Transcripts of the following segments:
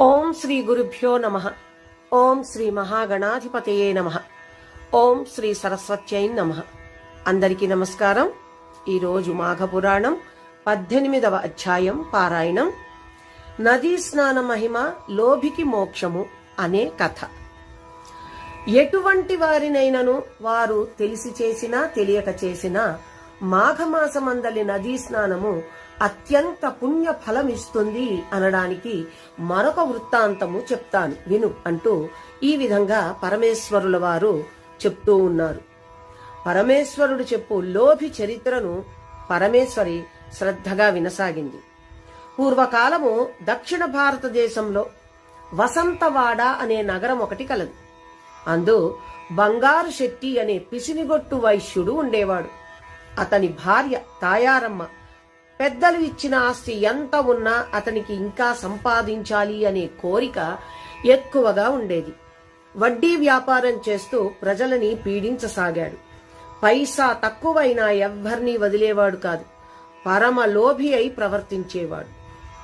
ఓం శ్రీ గురుభ్యో నమ. ఓం శ్రీ మహాగణాధిపతయే నమ. ఓం శ్రీ సరస్వత్యై నమ. అందరికీ నమస్కారం. ఈరోజు మాఘపురాణం పద్దెనిమిదవ అధ్యాయం పారాయణం. నదీ స్నాన మహిమ లోభికి మోక్షము అనే కథ. ఎటువంటి వారినైనను వారు తెలిసి చేసినా తెలియక చేసినా మాఘమాసమందలి నదీ స్నానము అత్యంత పుణ్య ఫలమిస్తుంది అనడానికి మరొక వృత్తాంతము చెప్తాను. విను అంటూ ఈ విధంగా పరమేశ్వరుల వారు చెప్తూ ఉన్నారు. పరమేశ్వరుడు చెప్పు లోభి చరిత్రను పరమేశ్వరి శ్రద్ధగా వినసాగింది. పూర్వకాలము దక్షిణ భారతదేశంలో వసంతవాడ అనే నగరం ఒకటి కలదు. అందు బంగారు శెట్టి అనే పిసినిగొట్టు వైశ్యుడు ఉండేవాడు. అతని భార్య తాయారమ్మ పెద్దలు ఇచ్చిన ఆస్తి ఎంత ఉన్నా అతనికి ఇంకా సంపాదించాలి అనే కోరిక ఎక్కువగా ఉండేది. వడ్డీ వ్యాపారం చేస్తూ ప్రజలని పీడించసాగాడు. పైసా తక్కువైనా ఎవ్వర్నీ వదిలేవాడు కాదు. పరమ లోభి అయి ప్రవర్తించేవాడు.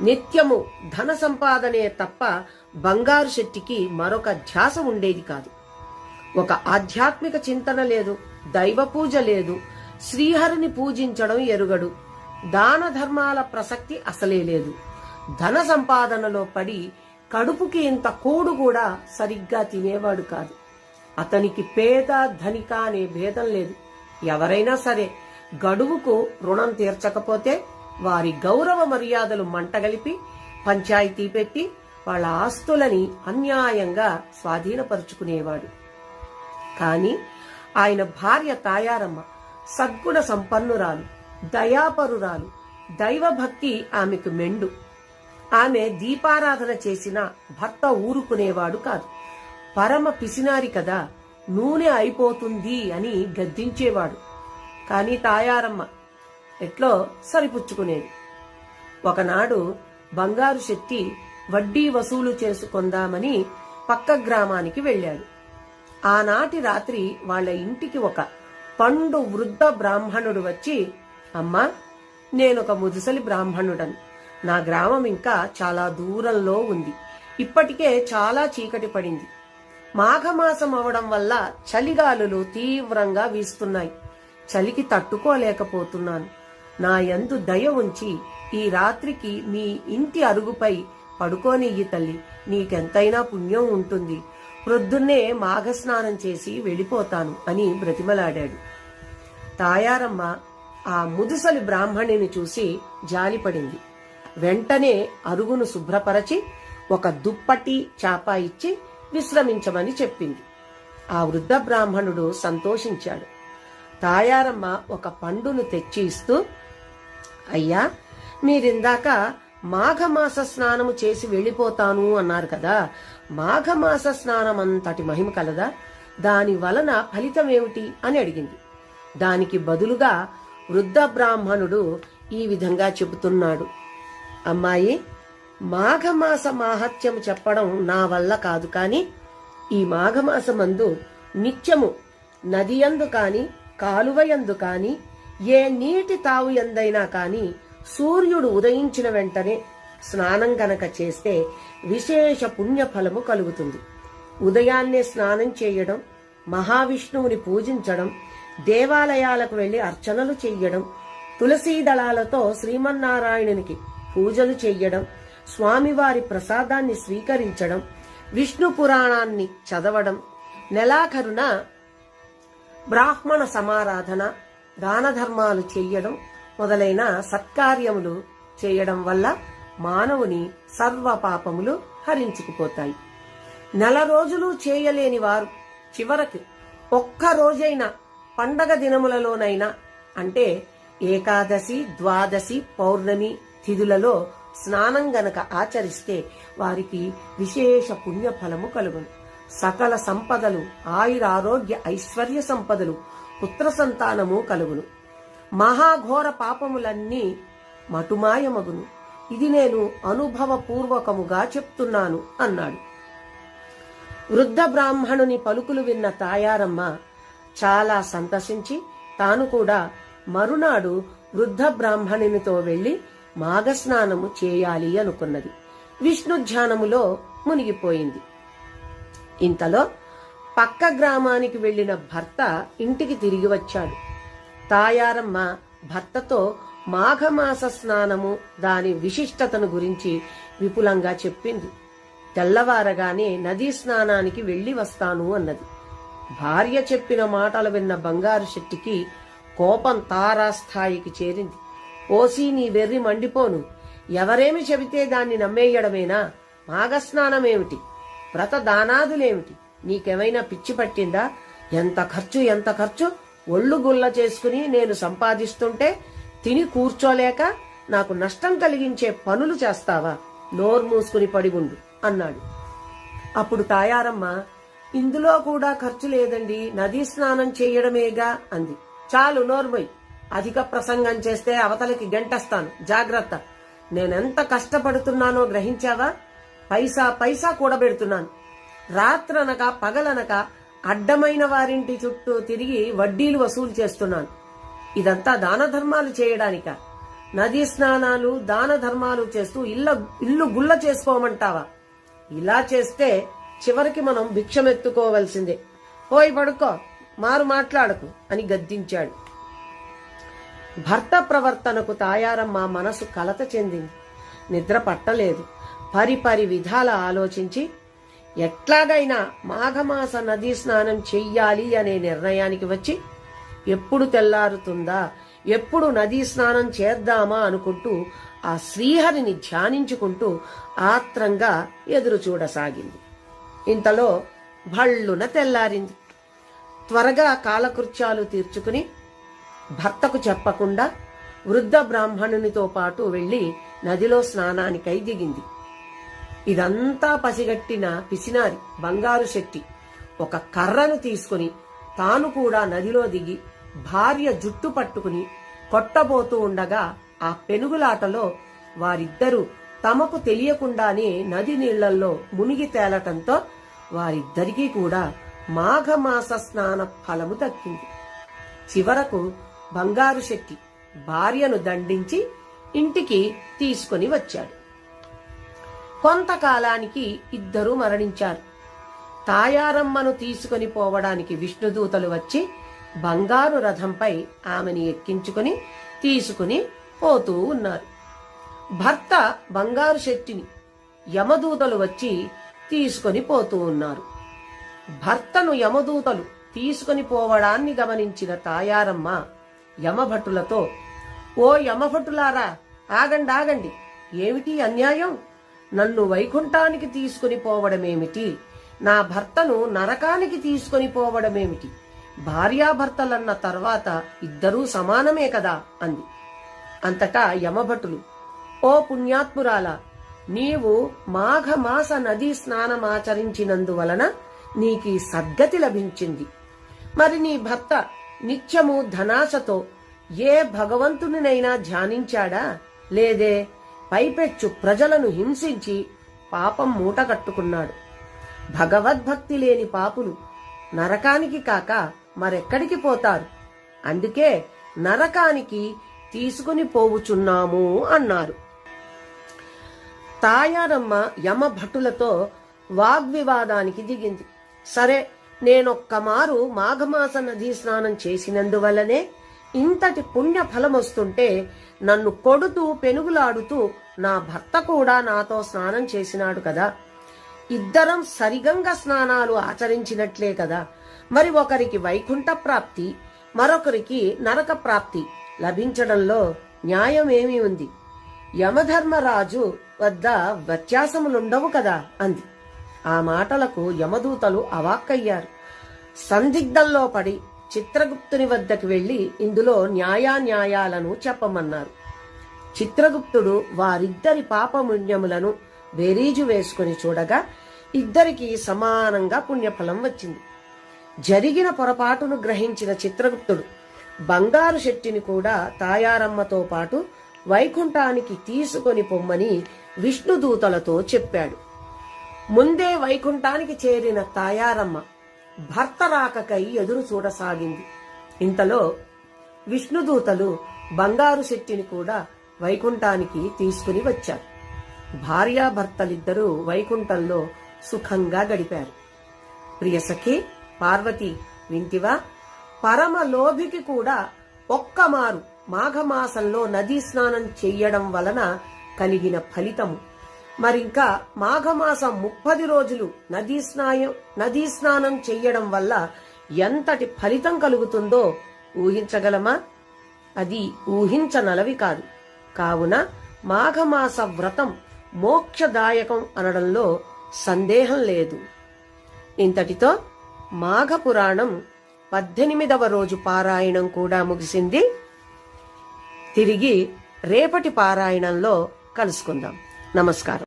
నిత్యము ధన సంపాదనే తప్ప బంగారు శెట్టికి మరొక ధ్యాస ఉండేది కాదు. ఒక ఆధ్యాత్మిక చింతన లేదు దైవ పూజ లేదు శ్రీహరిని పూజించడం ఎరుగడు. దాన ధర్మాల ప్రసక్తి అసలే లేదు. ధన సంపాదనలో పడి కడుపుకి ఇంత కూడు కూడా సరిగ్గా తినేవాడు కాదు. అతనికి పేద ధనిక అనే భేదం లేదు. ఎవరైనా సరే గడువుకు రుణం తీర్చకపోతే వారి గౌరవ మర్యాదలు మంటగలిపి పంచాయతీ పెట్టి వాళ్ళ ఆస్తులని అన్యాయంగా స్వాధీనపరుచుకునేవాడు. కాని ఆయన భార్య తాయారమ్మ సద్గుణ సంపన్నురాలు. దయాపరురాలు. దైవభక్తి ఆమెకు మెండు. ఆమె దీపారాధన చేసిన భర్త ఊరుకునేవాడు కాదు. పరమ పిసినారి కదా నూనె అయిపోతుంది అని గద్దించేవాడు. కాని తాయారమ్మ ఎట్లో సరిపుచ్చుకునేది. ఒకనాడు బంగారు శెట్టి వడ్డీ వసూలు చేసుకొందామని పక్క గ్రామానికి వెళ్ళాడు. ఆనాటి రాత్రి వాళ్ళ ఇంటికి ఒక పండు వృద్ధ బ్రాహ్మణుడు వచ్చి అమ్మా నేనొక ముదుసలి బ్రాహ్మణుడను. నా గ్రామం ఇంకా చాలా దూరంలో ఉంది. ఇప్పటికే చాలా చీకటి పడింది. మాఘమాసం అవడం వల్ల చలిగాలులు తీవ్రంగా వీస్తున్నాయి. చలికి తట్టుకోలేకపోతున్నాను. నా యందు దయ ఉంచి ఈ రాత్రికి మీ ఇంటి అరుగుపై పడుకోనియ్యి తల్లి. నీకెంతైనా పుణ్యం ఉంటుంది. ప్రొద్దున్నే మాఘస్నానం చేసి వెళ్ళిపోతాను అని బ్రతిమలాడాడు. తాయారమ్మ ఆ ముదుసలి బ్రాహ్మణిని చూసి జాలిపడింది. వెంటనే అరుగును శుభ్రపరచి ఒక దుప్పటి చాప ఇచ్చి విశ్రమించమని చెప్పింది. ఆ వృద్ధ బ్రాహ్మణుడు సంతోషించాడు. తాయారమ్మ ఒక పండును తెచ్చి ఇస్తూ అయ్యా మీరిందాక మాఘమాస స్నానము చేసి వెళ్ళిపోతాను అన్నారు కదా. మాఘమాస స్నానం అంతటి మహిమ కలదా? దాని వలన ఫలితం ఏమిటి అని అడిగింది. దానికి బదులుగా వృద్ధ బ్రాహ్మణుడు ఈ విధంగా చెబుతున్నాడు. అమ్మాయి మాఘమాస మాహత్యం చెప్పడం నా వల్ల కాదు కాని ఈ మాఘమాసమందు నిత్యము నదియందు కాని కాలువయందు కాని ఏ నీటి తావు ఎందైనా కాని సూర్యుడు ఉదయించిన వెంటనే స్నానం గనక చేస్తే విశేష పుణ్యఫలము కలుగుతుంది. ఉదయాన్నే స్నానం చేయడం మహావిష్ణువుని పూజించడం దేవాలయాలకు వెళ్ళి అర్చనలు చెయ్యడం తులసీ దళాలతో శ్రీమన్నారాయణునికి పూజలు చెయ్యడం స్వామివారి ప్రసాదాన్ని స్వీకరించడం విష్ణు పురాణాన్ని చదవడం నెలాఖరున బ్రాహ్మణ సమారాధన దాన ధర్మాలు చెయ్యడం మొదలైన సత్కార్యములు చేయడం వల్ల మానవుని సర్వ పాపములు హరించుకుపోతాయి. నెల రోజులు చేయలేని వారు చివరకు ఒక్క రోజైనా పండగ దినములలోనైనా అంటే ఏకాదశి ద్వాదశి పౌర్ణమి తిథులలో స్నానం గనక ఆచరిస్తే వారికి విశేష పుణ్య ఫలము కలుగును. సకల సంపదలు ఆయురారోగ్య ఐశ్వర్య సంపదలు పుత్ర సంతానము కలుగును. మహాఘోర పాపములన్నీ మటుమాయమగును. ఇది నేను అనుభవపూర్వకముగా చెప్తున్నాను అన్నాడు. వృద్ధ బ్రాహ్మణుని పలుకులు విన్న తాయారమ్మ చాలా సంతసించి తాను కూడా మరునాడు వృద్ధ బ్రాహ్మణునితో వెళ్ళి మాఘస్నానము చేయాలి అనుకున్నది. విష్ణు ధ్యానములో మునిగిపోయింది. ఇంతలో పక్క గ్రామానికి వెళ్ళిన భర్త ఇంటికి తిరిగి వచ్చాడు. తాయారమ్మ భర్తతో మాఘమాస స్నానము దాని విశిష్టతను గురించి విపులంగా చెప్పింది. తెల్లవారగానే నదీ స్నానానికి వెళ్ళి వస్తాను అన్నది. భార్య చెప్పిన మాటలు విన్న బంగారు శెట్టికి కోపం తారాస్థాయికి చేరింది. ఓసి నీ వెర్రి మండిపోను. ఎవరేమి చెబితే దాన్ని నమ్మేయడమేనా? మాఘస్నానమేమిటి? వ్రత దానాదులేమిటి నీకేమైనా పిచ్చి పట్టిందా? ఎంత ఖర్చు ఎంత ఖర్చు? ఒళ్ళు గుల్ల చేసుకుని నేను సంపాదిస్తుంటే తిని కూర్చోలేక నాకు నష్టం కలిగించే పనులు చేస్తావా? నోరు మూసుకుని పడి ఉండు అన్నాడు. అప్పుడు తాయారమ్మ ఇందులో కూడా ఖర్చు లేదండి. నదీ స్నానం చేయడమేగా అంది. చాలు నోర్మొయ్. అధిక ప్రసంగం చేస్తే అవతలకి గంటస్తాను. జాగ్రత్త. నేనెంత కష్టపడుతున్నానో గ్రహించావా? పైసా పైసా కూడబెడుతున్నాను. రాత్రనక పగలనక అడ్డమైన వారింటి చుట్టూ తిరిగి వడ్డీలు వసూలు చేస్తున్నాను. ఇదంతా దాన ధర్మాలు చేయడానిక. నదీ స్నానాలు దాన ధర్మాలు చేస్తూ ఇల్ల ఇల్లు గుల్ల చేసుకోమంటావా? ఇలా చేస్తే చివరికి మనం భిక్షమెత్తుకోవలసిందే. పోయి పడుకో మారు మాట్లాడకు అని గద్దించాడు. భర్త ప్రవర్తనకు తాయారమ్మ మనసు కలత చెందింది. నిద్ర పట్టలేదు. పరిపరి విధాల ఆలోచించి ఎట్లాగైనా మాఘమాస నదీ స్నానం చెయ్యాలి అనే నిర్ణయానికి వచ్చి ఎప్పుడు తెల్లారుతుందా? ఎప్పుడు నదీ స్నానం చేద్దామా? అనుకుంటూ ఆ శ్రీహరిని ధ్యానించుకుంటూ ఆత్రంగా ఎదురు చూడసాగింది ఇంతలో భళ్ళున తెల్లారింది. త్వరగా కాలకృత్యాలు తీర్చుకుని భర్తకు చెప్పకుండా వృద్ధ బ్రాహ్మణునితో పాటు వెళ్ళి నదిలో స్నానానికై దిగింది. ఇదంతా పసిగట్టిన పిసినారి బంగారు శెట్టి ఒక కర్రను తీసుకుని తాను కూడా నదిలో దిగి భార్య జుట్టు పట్టుకుని కొట్టబోతూ ఉండగా ఆ పెనుగులాటలో వారిద్దరూ తమకు తెలియకుండానే నది నీళ్ళలో మునిగి తేలటంతో వారిద్దరికీ కూడా మాఘమాస స్నాన ఫలము దక్కింది. చివరకు బంగారు శెట్టి భార్యను దండించి ఇంటికి తీసుకొని వచ్చాడు. కొంతకాలానికి ఇద్దరూ మరణించారు. తాయారమ్మను తీసుకొని పోవడానికి విష్ణుదూతలు వచ్చి బంగారు రథంపై ఆమెని ఎక్కించుకుని తీసుకుని పోతూ ఉన్నారు. భర్త బంగారు శెట్టిని యమదూతలు వచ్చి తీసుకొని పోతూ ఉన్నారు. భర్తను యమదూతలు తీసుకొని పోవడాన్ని గమనించిన తాయారమ్మ యమభటులతో ఓ యమభటులారా ఆగండి ఆగండి. ఏమిటి అన్యాయం? నన్ను వైకుంఠానికి తీసుకుని పోవడమేమిటి? నా భర్తను నరకానికి తీసుకొని పోవడమేమిటి? భార్యాభర్తలన్న తర్వాత ఇద్దరూ సమానమే కదా అంది. అంతటా యమభటులు ఓ పుణ్యాత్మురాల నీవు మాఘమాస నదీ స్నానమాచరించినందువలన నీకీ సద్గతి లభించింది. మరి నీ భర్త నిత్యము ధనాశతో ఏ భగవంతునినైనా ధ్యానించాడా? లేదే పైపెచ్చు ప్రజలను హింసించి పాపం మూట కట్టుకున్నాడు. భగవద్భక్తి లేని పాపులు నరకానికి కాక మరెక్కడికి పోతారు? అందుకే నరకానికి తీసుకుని పోవుచున్నాము అన్నారు. తాయారమ్మ యమ భటులతో వాగ్వివాదానికి దిగింది. సరే నేనొక్క మారు మాఘమాస నదీ స్నానం చేసినందువల్లనే ఇంతటి పుణ్య ఫలమొస్తుంటే నన్ను కొడుతూ పెనుగులాడుతూ నా భర్త కూడా నాతో స్నానం చేసినాడు కదా. ఇద్దరం సరిగంగ స్నానాలు ఆచరించినట్లే కదా. మరి ఒకరికి వైకుంఠ ప్రాప్తి మరొకరికి నరక ప్రాప్తి. లభించడంలో న్యాయమేమి ఉంది? యమధర్మరాజు వద్ద వ్యత్యాసములుండవు కదా అంది. ఆ మాటలకు యమదూతలు అవాక్కయ్యారు. సందిగ్ధంలో పడి చిత్రగుప్తుని వద్దకు వెళ్ళి ఇందులో న్యాయాన్యాయాలను చెప్పమన్నారు. చిత్రగుప్తుడు వారిద్దరి పాపపుణ్యములను బేరీజు వేసుకుని చూడగా ఇద్దరికి సమానంగా పుణ్యఫలం వచ్చింది. జరిగిన పొరపాటును గ్రహించిన చిత్రగుప్తుడు బంగారు శెట్టిని కూడా తాయారమ్మతో పాటు వైకుంఠానికి తీసుకొని పొమ్మని విష్ణుదూతలతో చెప్పాడు. ముందే వైకుంఠానికి చేరిన తాయారమ్మ భర్త రాకకై ఎదురు చూడసాగింది. ఇంతలో విష్ణుదూతలు బంగారు శెట్టిని కూడా వైకుంఠానికి తీసుకుని వచ్చారు. భార్యాభర్తలిద్దరూ వైకుంఠంలో సుఖంగా గడిపారు. ప్రియసఖి పార్వతి వింటివా పరమ లోభికి కూడా ఒక్కమారు మాఘమాసంలో నదీ స్నానం చెయ్యడం వలన కలిగిన ఫలితము. మరింకా మాఘమాసం ముప్పది రోజులు నదీ స్నాయం నదీ స్నానం చెయ్యడం వల్ల ఎంతటి ఫలితం కలుగుతుందో ఊహించగలమా? అది ఊహించనలవి కాదు. కావున మాఘమాస వ్రతం మోక్షదాయకం అనడంలో సందేహం లేదు. ఇంతటితో మాఘ పురాణం పద్దెనిమిదవ రోజు పారాయణం కూడా ముగిసింది. తిరిగి రేపటి పారాయణంలో కలుసుకుందాం. నమస్కారం.